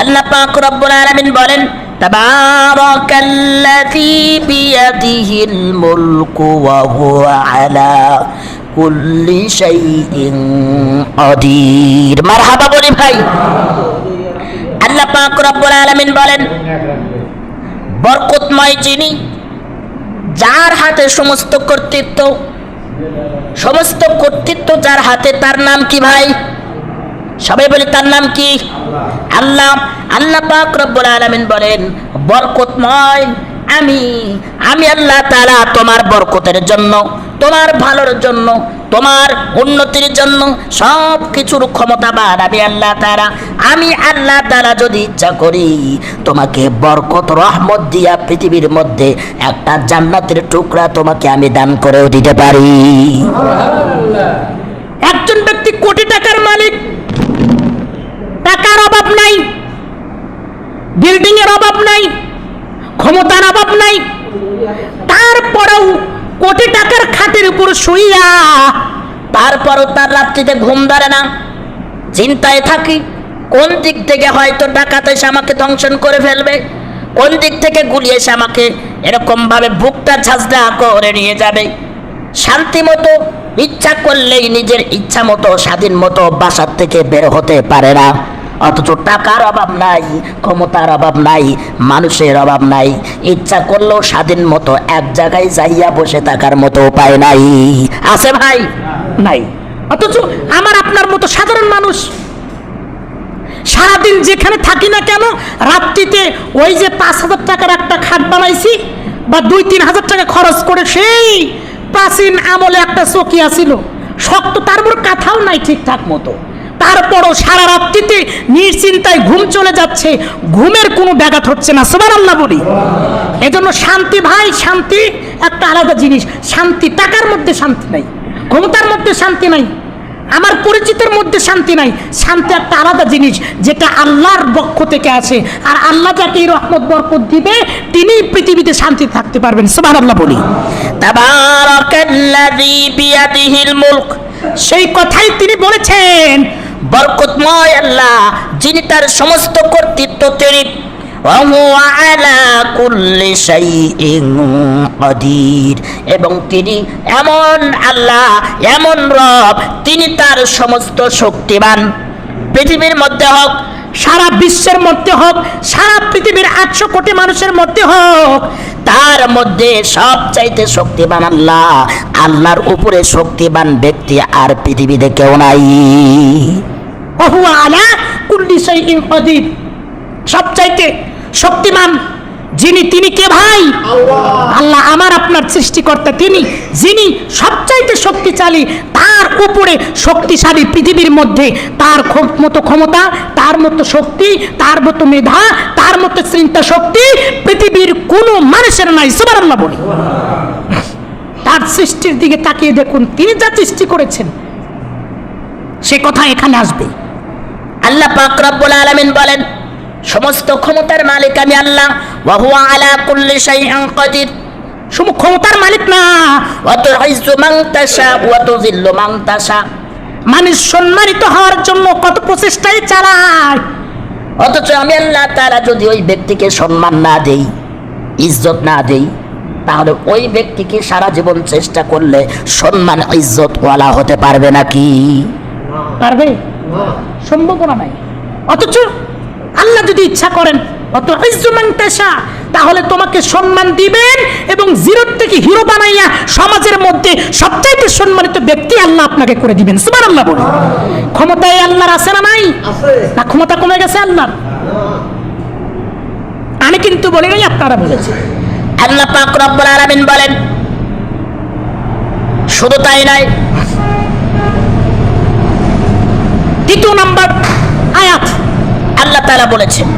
আল্লাহ পাক রব্বুল আলামিন বলেন, তাবারাকাল্লাযী বিয়াদিহিল মুলকু ওয়া হুয়া আলা কুল্লি শাইইন কাদির মারহাবা বলি ভাই। আল্লাহ পাক রব্বুল আলামিন বলেন, বরকতময় যিনি, যার হাতে সমস্ত কর্তৃত্ব সমস্ত কর্তৃত্ব যার হাতে, তার নাম কি ভাই? সবাই বলে তার নাম কি? আল্লাহ। আল্লাহ পাক রব্বুল আলামিন বলেন বরকতময় আমি আমি আল্লাহ তাআলা তোমার বরকতের জন্য তোমার ভালোর জন্য তোমার উন্নতির জন্য সব কিছুর ক্ষমতাবান আমি আল্লাহ তাআলা। আমি আল্লাহ তাআলা যদি ইচ্ছা করি তোমাকে বরকত রহমত দিয়া পৃথিবীর মধ্যে একটা জান্নাতের টুকরা তোমাকে আমি দান করেও দিতে পারি। একজন ব্যক্তি কোটি টাকার মালিক টাকার অভাব নাই বিল্ডিং এর অভাব নাই, ক্ষমতার অভাব নাই। তারপরেও কোটি টাকার খাটের উপর শুইয়া, তারপরও তার রাত্রিতে ঘুম ধরে না। চিন্তায় থাকি, কোন দিক থেকে হয়তো ডাকাত এসে আমাকে ধ্বংসন করে ফেলবে, কোন দিক থেকে গুলি এসে আমাকে এরকম ভাবে বুকটা ঝাঁঝরা করে নিয়ে যাবে। শান্তি মতো ইচ্ছা করলেই নিজের ইচ্ছা মতো, স্বাধীন মতো বাসার থেকে বের হতে পারে না। অথচ টাকার অভাব নাই, ক্ষমতার অভাব নাই, মানুষের অভাব নাই। ইচ্ছা করলেও স্বাধীন মতো এক জায়গায় যাইয়া বসে থাকার মতো উপায় নাই। আছে ভাই? নাই। অথচ আমার আপনার মতো সাধারণ মানুষ সারাদিন যেখানে থাকি না কেন, রাত্রিতে ওই যে পাঁচ হাজার টাকার একটা খাট বানাইছি বা দুই, তিন হাজার টাকা খরচ করে সেই প্রাচীন আমলে একটা চকিয়া ছিল শক্ত, তার উপর কাঁথাও নাই ঠিকঠাক মতো। তারপরও সারা রাত্রিতে নিশ্চিন্তায় ঘুম চলে যাচ্ছে। ঘুমের কোনো ব্যাঘাত হচ্ছে না। সবার আল্লাহ বলি। এজন্য শান্তি ভাই, শান্তি একটা আলাদা জিনিস। শান্তি টাকার মধ্যে শান্তি নাই। ক্ষমতার মধ্যে শান্তি নাই। আমার পরিচিতের মধ্যে শান্তি নাই। শান্তি একটা আলাদা জিনিস যেটা আল্লাহর পক্ষ থেকে আছে। আর আল্লাহ যাকে এই রহমত বরকত দিবে তিনি পৃথিবীতে শান্তি থাকতে পারবেন। সবার আল্লাহ বলি সেই কথাই তিনি বলেছেন বরকতময় আল্লাহ, যিনি তার সমস্ত কর্তৃত্ব কুল্লি এবং তিনি এমন আল্লাহ, এমন রব, তিনি তার সমস্ত শক্তিমান পৃথিবীর মধ্যে হোক, সারা বিশ্বের মধ্যে হোক, সারা পৃথিবীর আটশো কোটি মানুষের মধ্যে হোক, তার মধ্যে সবচাইতে শক্তিমান আল্লাহ, আল্লাহর উপরে শক্তিমান ব্যক্তি আর পৃথিবীতে কেউ নাই। বহু আলা কুল্লি শাইইন কাদির। সবচাইতে শক্তিমান যিনি তিনি কে ভাই? আল্লাহ। আমার আপনার সৃষ্টিকর্তা তিনি যিনি সবচাইতে শক্তিশালী তার উপরে শক্তিশালী পৃথিবীর মধ্যে তার মতো ক্ষমতা তার মতো শক্তি তার মতো মেধা তার মতো চিন্তা শক্তি পৃথিবীর কোনো মানুষের নাই সবার আল্লাহ বলি। তার সৃষ্টির দিকে তাকিয়ে দেখুন তিনি যা সৃষ্টি করেছেন সে কথা এখানে আসবে। আল্লাহ পাক রব্বুল আলামিন বলেন, সমস্ত ক্ষমতার মালিক আমি আল্লাহ, ওয়া হুয়া আলা কুল্লি শাইইন কাদির। শুধু ক্ষমতার মালিক না, ওয়া তুইজ্জু মান তাশা, ওয়া তুযিল্লু মান তাশা। মানুষ সম্মানিত হওয়ার জন্য কত প্রচেষ্টাই চালায়। অথচ আমি আল্লাহ তাআলা যদি ওই ব্যক্তিকে সম্মান না দেই, ইজ্জত না দেই, তাহলে ওই ব্যক্তিকে সারা জীবন চেষ্টা করলে সম্মান ইজ্জত ওয়ালা হতে পারবে নাকি? পারবে? সম্ভাবনা নাই। অথচ আল্লাহ যদি ইচ্ছা করেন অত ইজ্জুমান তাহলে তোমাকে সম্মান দিবেন এবং জিরো থেকে হিরো বানাইয়া সমাজের মধ্যে সবচাইতে সম্মানিত ব্যক্তি আল্লাহ আপনাকে করে দিবেন। সুবার আল্লাহ বলে ক্ষমতায় আল্লাহর আছে না নাই? না ক্ষমতা কমে গেছে আল্লাহর? আমি কিন্তু বলি নাই আপনারা বলেছেন। আল্লাহ পাক রব্বুল আলামিন বলেন শুধু তাই নয় দ্বিতীয় নাম্বার আয়াত আল্লাহ তালা বলেছেন।